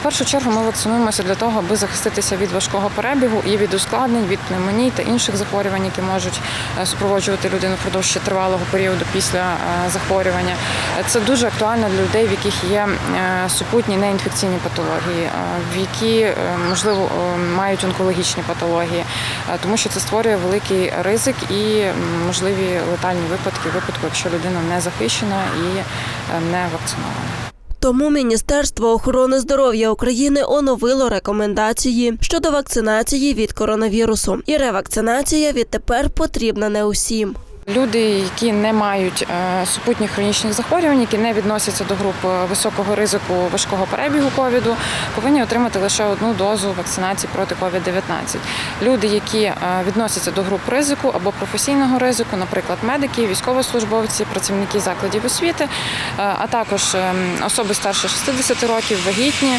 В першу чергу ми вакцинуємося для того, аби захиститися від важкого перебігу і від ускладнень, від пневмоній та інших захворювань, які можуть е, супроводжувати людину впродовж тривалого періоду після е, захворювання. Це дуже актуально для людей, в яких є е, супутні неінфекційні патології, в які можливо мають онкологічні патології, тому що це створює великий ризик і можливі летальні випадки, випадку, якщо людина не захищена і не вакцинована. Тому Міністерство охорони здоров'я України оновило рекомендації щодо вакцинації від коронавірусу. І ревакцинація відтепер потрібна не усім. Люди, які не мають е, супутніх хронічних захворювань, які не відносяться до груп е, високого ризику важкого перебігу ковіду, повинні отримати лише одну дозу вакцинації проти COVID-19. Люди, які е, відносяться до груп ризику або професійного ризику, наприклад, медики, військовослужбовці, працівники закладів освіти, а також е, особи старше 60 років, вагітні,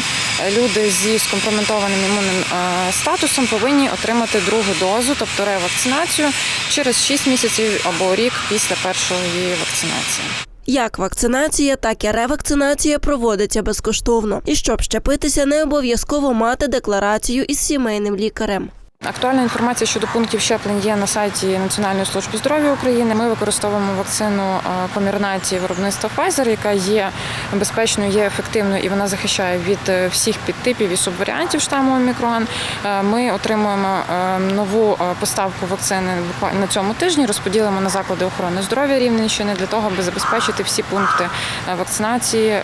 люди зі скомпрометованим імунним статусом повинні отримати другу дозу, тобто ревакцинацію, через 6 місяців або рік після першої вакцинації. Як вакцинація, так і ревакцинація проводиться безкоштовно. І щоб щепитися, не обов'язково мати декларацію із сімейним лікарем. Актуальна інформація щодо пунктів щеплень є на сайті Національної служби здоров'я України. Ми використовуємо вакцину е, комірнації виробництва Pfizer, яка є безпечною, є ефективною і вона захищає від е, всіх підтипів і субваріантів штаму омікрон. Е, Ми отримуємо е, нову е, поставку вакцини на цьому тижні. Розподілимо на заклади охорони здоров'я Рівненщини для того, аби забезпечити всі пункти е, вакцинації е,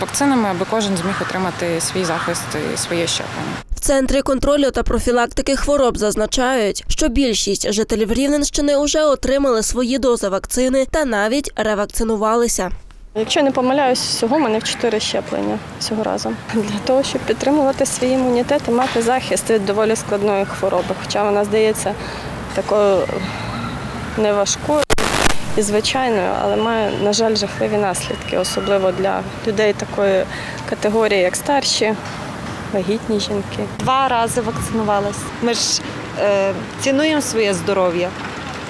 вакцинами, аби кожен зміг отримати свій захист і своє щеплення. Центрі контролю та профілактики хвороб зазначають, що більшість жителів Рівненщини вже отримали свої дози вакцини та навіть ревакцинувалися. Якщо не помиляюсь, всього мене в чотири щеплення цього разу. Для того, щоб підтримувати свій імунітет і мати захист від доволі складної хвороби. Хоча вона здається такою неважкою і звичайною, але має, на жаль, жахливі наслідки, особливо для людей такої категорії, як старші, вагітні жінки. Два рази вакцинувалась. Ми ж е, цінуємо своє здоров'я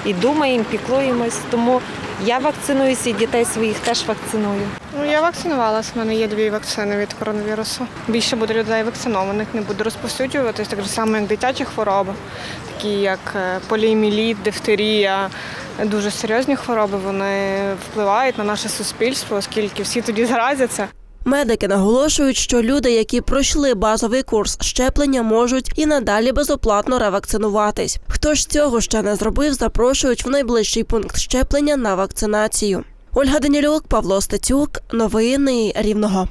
і думаємо, піклуємось. Тому я вакцинуюся і дітей своїх теж вакциную. Ну, я вакцинувалася, в мене є дві вакцини від коронавірусу. Більше буде людей вакцинованих, не буде розповсюджуватись, так само, як дитячі хвороби, такі як е, поліоміеліт, дифтерія. Дуже серйозні хвороби, вони впливають на наше суспільство, оскільки всі тоді заразяться. Медики наголошують, що люди, які пройшли базовий курс щеплення, можуть і надалі безоплатно ревакцинуватись. Хто ж цього ще не зробив, запрошують в найближчий пункт щеплення на вакцинацію. Ольга Данілюк, Павло Стецюк, новини Рівного.